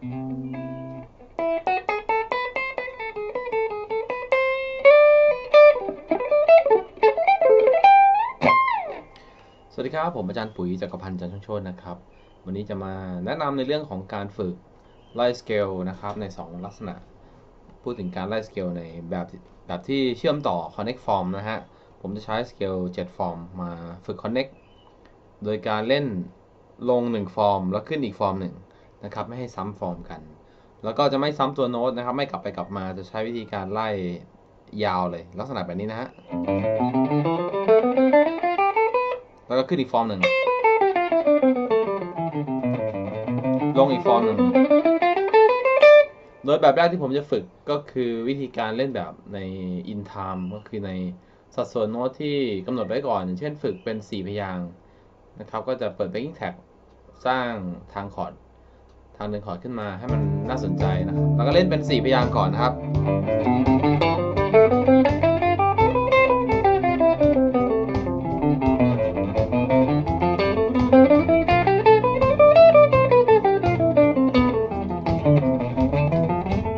สวัสดีครับ ผมอาจารย์ปุ๋ยจักรพันธ์จันทร์ชตนะครับ วันนี้จะมาแนะนำในเรื่องของการฝึกไล่สเกลนะครับใน 2 ลักษณะ พูดถึงการไล่สเกลในแบบแบบที่เชื่อมต่อ connect form นะฮะ ผมจะใช้สเกล7 form มาฝึก connect โดยการเล่นลง 1 ฟอร์ม แล้วขึ้นอีกฟอร์มหนึ่ง นะครับ ไม่ให้ซ้ำฟอร์มกัน แล้วก็จะไม่ซ้ำตัวโน้ตนะครับ ไม่กลับไปกลับมาจะใช้วิธีการไล่ยาวเลย ลักษณะแบบนี้นะฮะ แล้วก็ขึ้นอีกฟอร์มหนึ่ง ลงอีกฟอร์มหนึ่ง โดยแบบแรกที่ผมจะฝึกก็คือวิธีการเล่นแบบใน in time ก็คือในสัดส่วนโน้ตที่กำหนดไว้ก่อนอย่างเช่นฝึกเป็น 4 พยางค์นะครับ ก็จะเปิด backing track สร้างทางคอร์ดางเดินคอร์ดขึ้นมาให้มันน่าสนใจนะครับ แล้วก็เล่นเป็น 4 พยางค์ก่อนนะครับ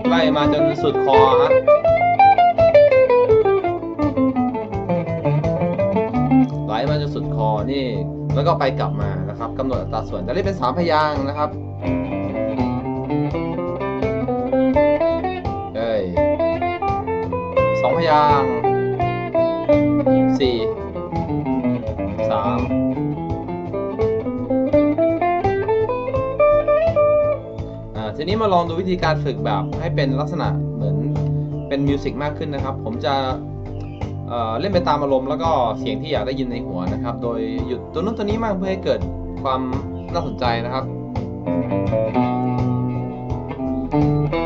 ไล่มาจนสุดคอฮะไหลมาจนสุดคอนี่ แล้วก็ไปกลับมานะครับกำหนดอัตราส่วนจะเล่นเป็นสามพยางค์นะครับ เอ้สองพยางสี่สามอ่าทีนี้มาลองดูวิธีการฝึกแบบให้เป็นลักษณะเหมือนเป็นมิวสิกมากขึ้นนะครับ ผมจะเอ่อเล่นไปตามอารมณ์แล้วก็เสียงที่อยากได้ยินในหัวนะครับ โดยหยุดตัวนู้นตัวนี้มากเพื่อให้เกิดความน่าสนใจนะครับ ลั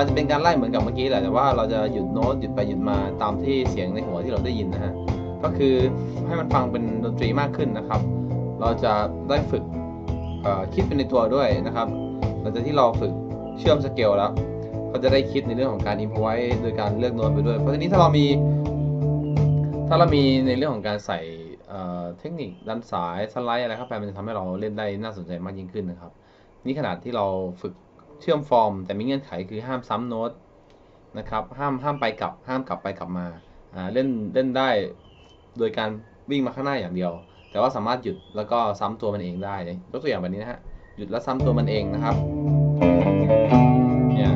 กษณะจะเป็นการไล่เหมือนกับเมื่อกี้แหละแต่ว่าเราจะหยุดโน้ตหยุดไปหยุดมาตามที่เสียงในหัวที่เราได้ยินนะฮะก็คือให้มันฟังเป็นดนตรีมากขึ้นนะครับ เราจะได้ฝึกคิดเป็นในตัวด้วยนะครับหลังจากที่เราฝึกเชื่อมสเกลแล้วก็จะได้คิดในเรื่องของการอินพไว้โดยการเลือกโน้ตไปด้วย เพราะทีนี้ถ้าเรามี ถ้าเรามีในเรื่องของการใส่เอ่อเทคนิคดันสายสไลด์อะไรเข้าไปมันจะทำให้เราเล่นได้น่าสนใจมากยิ่งขึ้นนะครับ นี่ขนาดที่เราฝึก เชื่อมฟอร์ม แต่มีเงื่อนไขคือห้ามซ้ำโน้ตนะครับห้ามห้ามไปกลับห้ามกลับไปกลับมาเล่นเล่นได้โดยการวิ่งมาข้างหน้าอย่างเดียว แต่ว่าสามารถหยุดแล้วก็ซ้ำตัวมันเองได้ยกตัวอย่างแบบนี้นะฮะหยุดแล้วซ้ำตัวมันเองนะครับเนี่ย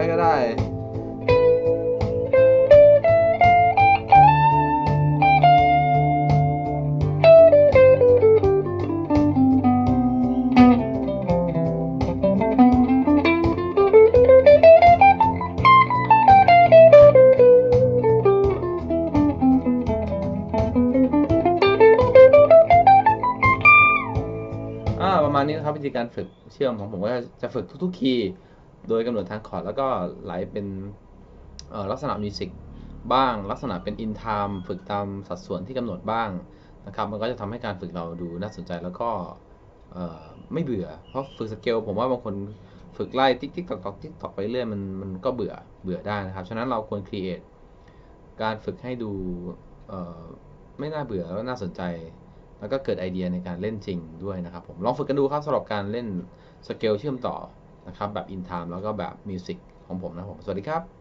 ไว้ก็ได้ อ่าประมาณนี้นะครับวิธีการฝึกเชื่อมของผมก็จะฝึกทุกๆคีย์โดยกำหนดทางคอร์ดแล้วก็ไหลเป็นเอ่อลักษณะมิวสิกบ้างลักษณะเป็นอินไทม์ฝึกตามสัดส่วนที่กำหนดบ้างนะครับ มันก็จะทำให้การฝึกเราดูน่าสนใจแล้วก็เอ่อไม่เบื่อ เพราะฝึกสเกลผมว่าบางคนฝึกไล่ติ๊กติ๊กตอกตอกติ๊กตอกไปเรื่อยมันมันก็เบื่อเบื่อได้นะครับ ฉะนั้นเราควรครีเอทการฝึกให้ดูเอ่อไม่น่าเบื่อแล้วน่าสนใจ แล้วก็เกิดไอเดียในการเล่นจริงด้วยนะครับผมลองฝึกกันดูครับสำหรับการเล่นสเกลเชื่อมต่อนะครับแบบอินไทม์แล้วก็แบบมิวสิกของผมนะครับผมสวัสดีครับ